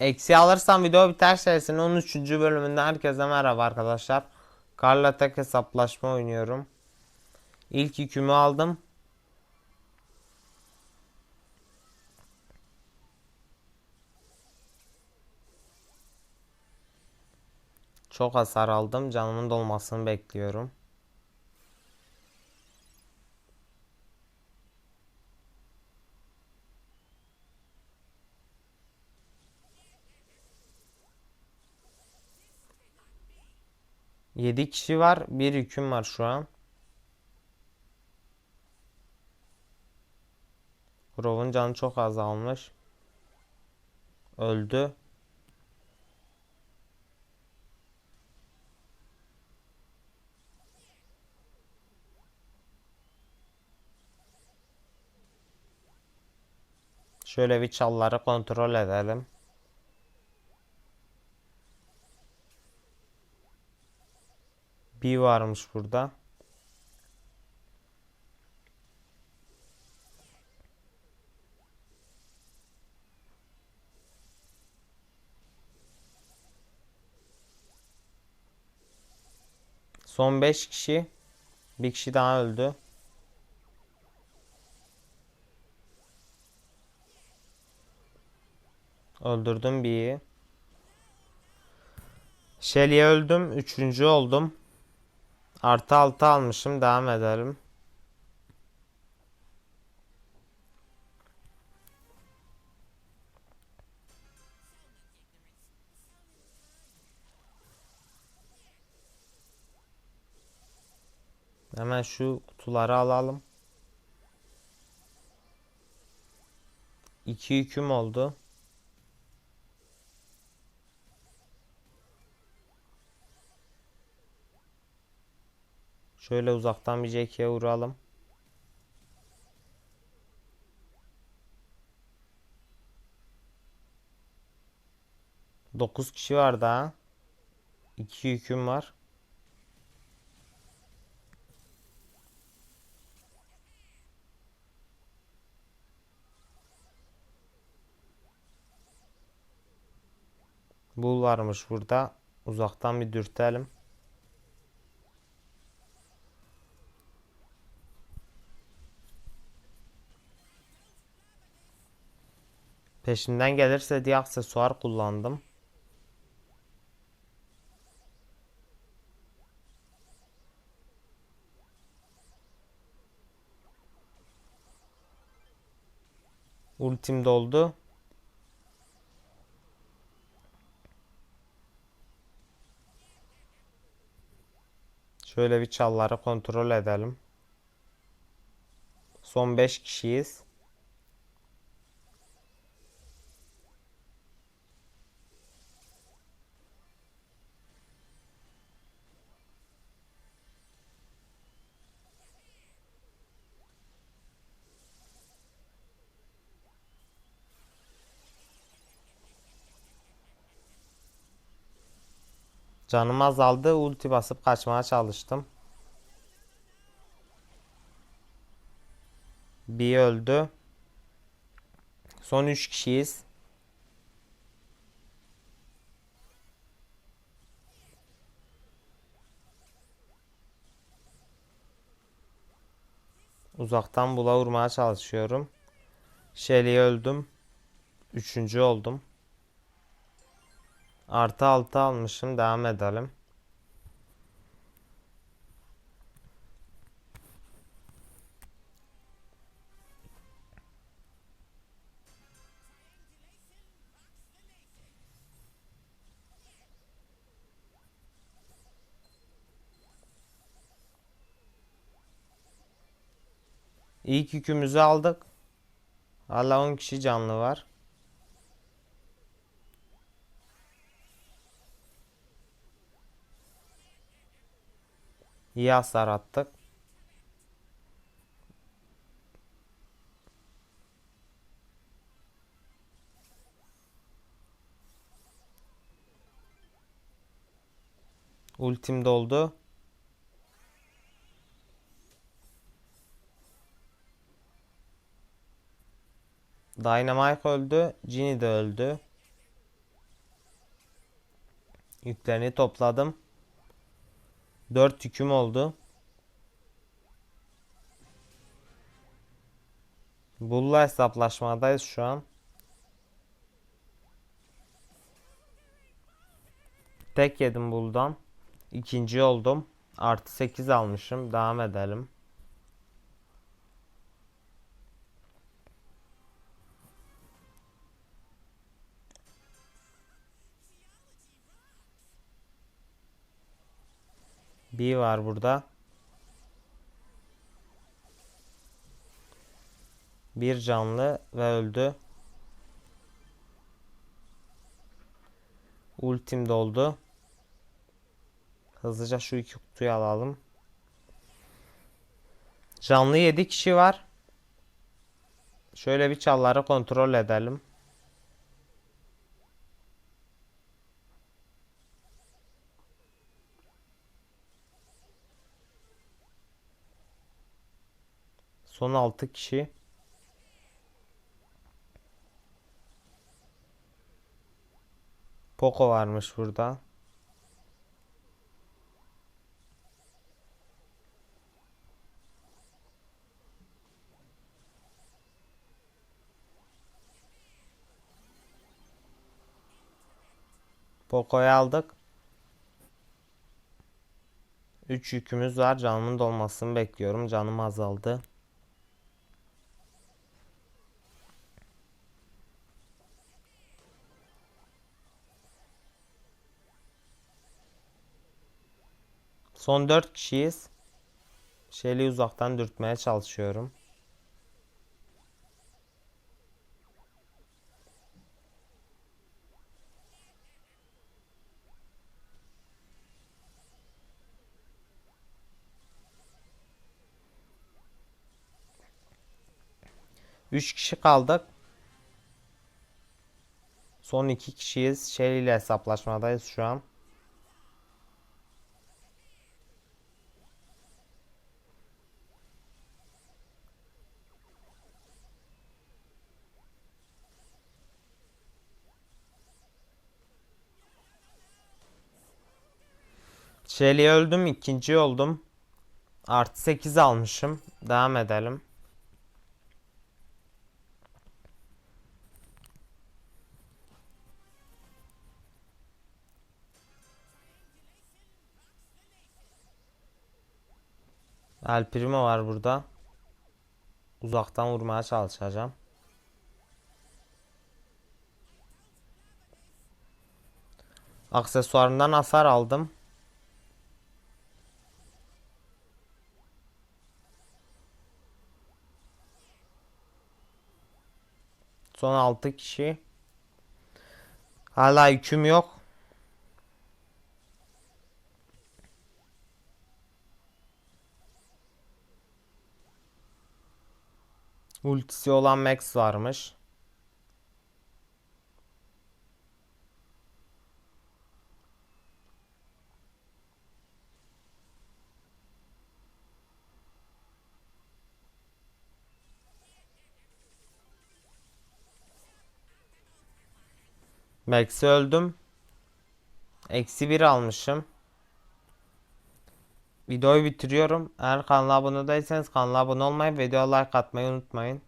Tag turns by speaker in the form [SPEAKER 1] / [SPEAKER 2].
[SPEAKER 1] Eksi alırsam video biter serisinin 13. bölümünde herkese merhaba arkadaşlar. Karla tek hesaplaşma oynuyorum. İlk yükümü aldım. Çok hasar aldım. Canımın dolmasını bekliyorum. Yedi kişi var. Bir yüküm var şu an. Grov'un canı çok azalmış. Öldü. Şöyle bir çalları kontrol edelim. Bir varmış burada. Son 5 kişi. Bir kişi daha öldü. Öldürdüm biri. Shelly'e öldüm. Üçüncü oldum. Artı altı almışım. Devam edelim. Hemen şu kutuları alalım. İki yüküm oldu. Şöyle uzaktan bir Jack'e vuralım. Dokuz kişi var daha. İki yüküm var. Bul varmış burada. Uzaktan bir dürtelim. Peşimden gelirse diye aksesuar kullandım. Ultim doldu. Şöyle bir çalları kontrol edelim. Son 5 kişiyiz. Canım azaldı. Ulti basıp kaçmaya çalıştım. Bir öldü. Son 3 kişiyiz. Uzaktan bula vurmaya çalışıyorum. Shelly'e öldüm. Üçüncü oldum. Artı altı almışım. Devam edelim. İlk yükümüzü aldık. Hala 10 kişi canlı var. İyi hasar attık. Ultim doldu. Dynamite öldü. Ginny de öldü. Yüklerini topladım. 4 yüküm oldu. Bulla hesaplaşmadayız şu an. Tek yedim buldan. İkinci oldum. Artı 8 almışım. Devam edelim. Bir var burada. Bir canlı ve öldü. Ultim doldu. Hızlıca şu iki kutuyu alalım. Canlı 7 kişi var. Şöyle bir çalları kontrol edelim. Son 6 kişi. Poco varmış burada. Poco'yu aldık. 3 yükümüz var. Canımın dolmasını bekliyorum. Canım azaldı. Son 4 kişiyiz. Şeyli uzaktan dürtmeye çalışıyorum. Üç kişi kaldık. Son iki kişiyiz. Shelly ile hesaplaşmadayız şu an. Shelly'e öldüm. ikinci oldum. Artı 8 almışım. Devam edelim. El Primo var burada. Uzaktan vurmaya çalışacağım. Aksesuarından hasar aldım. Son 6 kişi. Hala yüküm yok. Ultisi olan Max varmış. Max'i öldüm. Eksi bir almışım. Videoyu bitiriyorum. Eğer kanala abone değilseniz kanala abone olmayı, videoya like atmayı unutmayın.